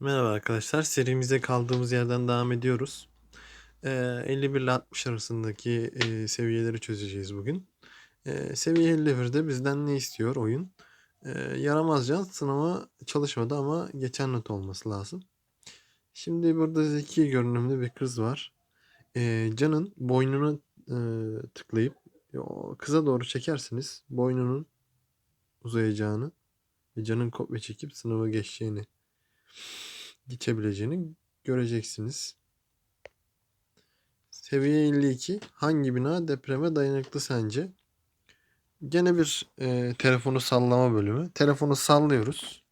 Merhaba arkadaşlar. Serimize kaldığımız yerden devam ediyoruz. Ee, 51 ile 60 arasındaki e, seviyeleri çözeceğiz bugün. Ee, seviye 51'de bizden ne istiyor oyun? Ee, yaramazca sınava çalışmadı ama geçen not olması lazım. Şimdi burada zeki görünümlü bir kız var. Ee, Can'ın boynunu e, tıklayıp kıza doğru çekerseniz boynunun uzayacağını ve Can'ın kopya çekip sınavı geçeceğini geçebileceğini göreceksiniz. Seviye 52. Hangi bina depreme dayanıklı sence? Gene bir e, telefonu sallama bölümü. Telefonu sallıyoruz.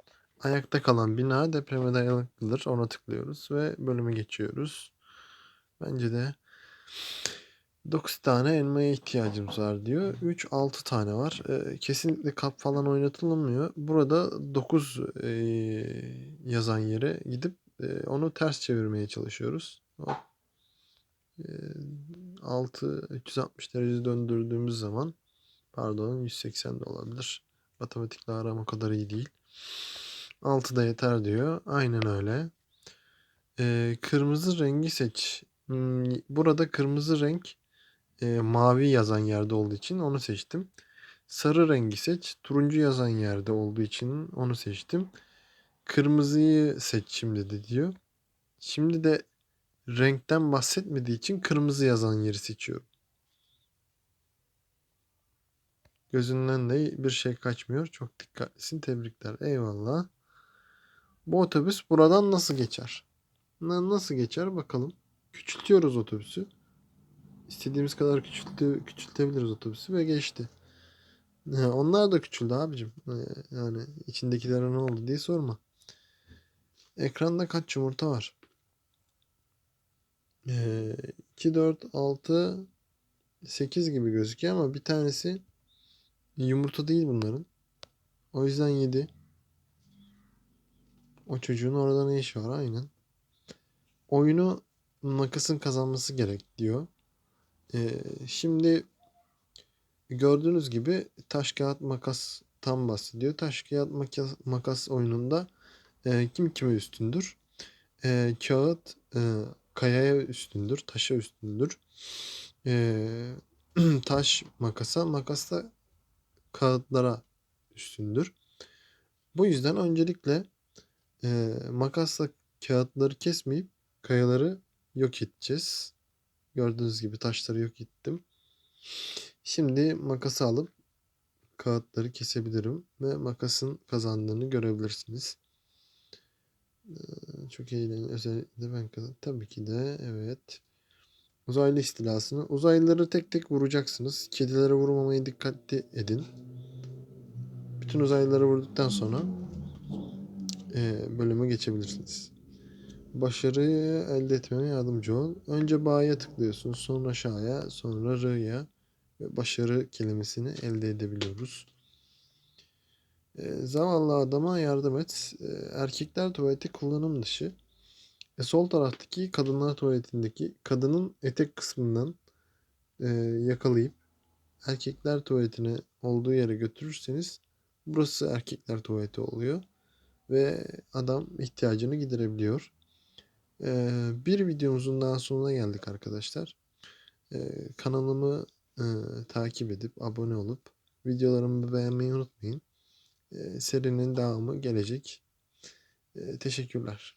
Ayakta kalan bina depreme dayanıklıdır. Ona tıklıyoruz ve bölümü geçiyoruz. Bence de 9 tane elmaya ihtiyacımız var diyor. 3 6 tane var. E, kesinlikle kap falan oynatılmıyor. Burada 9 e, yazan yere gidip e, onu ters çevirmeye çalışıyoruz. Hop. E, 6 360 derece döndürdüğümüz zaman pardon 180 de olabilir. Matematikle aram o kadar iyi değil. 6 da yeter diyor. Aynen öyle. E, kırmızı rengi seç. Hmm, burada kırmızı renk e, mavi yazan yerde olduğu için onu seçtim. Sarı rengi seç. Turuncu yazan yerde olduğu için onu seçtim. Kırmızıyı seç şimdi de diyor. Şimdi de renkten bahsetmediği için kırmızı yazan yeri seçiyorum. Gözünden de bir şey kaçmıyor. Çok dikkatlisin. Tebrikler. Eyvallah. Bu otobüs buradan nasıl geçer? Nasıl geçer bakalım. Küçültüyoruz otobüsü. İstediğimiz kadar küçültü, küçültebiliriz otobüsü ve geçti. Onlar da küçüldü abicim. Yani içindekilere ne oldu diye sorma. Ekranda kaç yumurta var? Ee, 2, 4, 6, 8 gibi gözüküyor ama bir tanesi yumurta değil bunların. O yüzden 7. O çocuğun orada ne işi var aynen. Oyunu makasın kazanması gerek diyor. Ee, şimdi gördüğünüz gibi taş kağıt makas tam bahsediyor. Taş kağıt makas, makas oyununda e, kim kime üstündür? E, kağıt e, kayaya üstündür, taşa üstündür. E, taş makasa, makas da kağıtlara üstündür. Bu yüzden öncelikle e, makasla kağıtları kesmeyip kayaları yok edeceğiz. Gördüğünüz gibi taşları yok ettim. Şimdi makası alıp kağıtları kesebilirim ve makasın kazandığını görebilirsiniz. Çok eğlenceli. Özellikle ben kazandım. Tabii ki de evet. Uzaylı istilasını. Uzaylıları tek tek vuracaksınız. Kedilere vurmamaya dikkatli edin. Bütün uzaylıları vurduktan sonra e, bölüme geçebilirsiniz. Başarıyı elde etmeme yardımcı ol. Önce Ba'ya tıklıyorsun. Sonra Şa'ya. Sonra R'ya. Ve başarı kelimesini elde edebiliyoruz. E, zavallı adama yardım et. E, erkekler tuvaleti kullanım dışı. E, sol taraftaki kadınlar tuvaletindeki kadının etek kısmından e, yakalayıp erkekler tuvaletine olduğu yere götürürseniz burası erkekler tuvaleti oluyor. Ve adam ihtiyacını giderebiliyor. Bir videomuzun daha sonuna geldik arkadaşlar. Kanalımı takip edip abone olup videolarımı beğenmeyi unutmayın. Serinin devamı gelecek. Teşekkürler.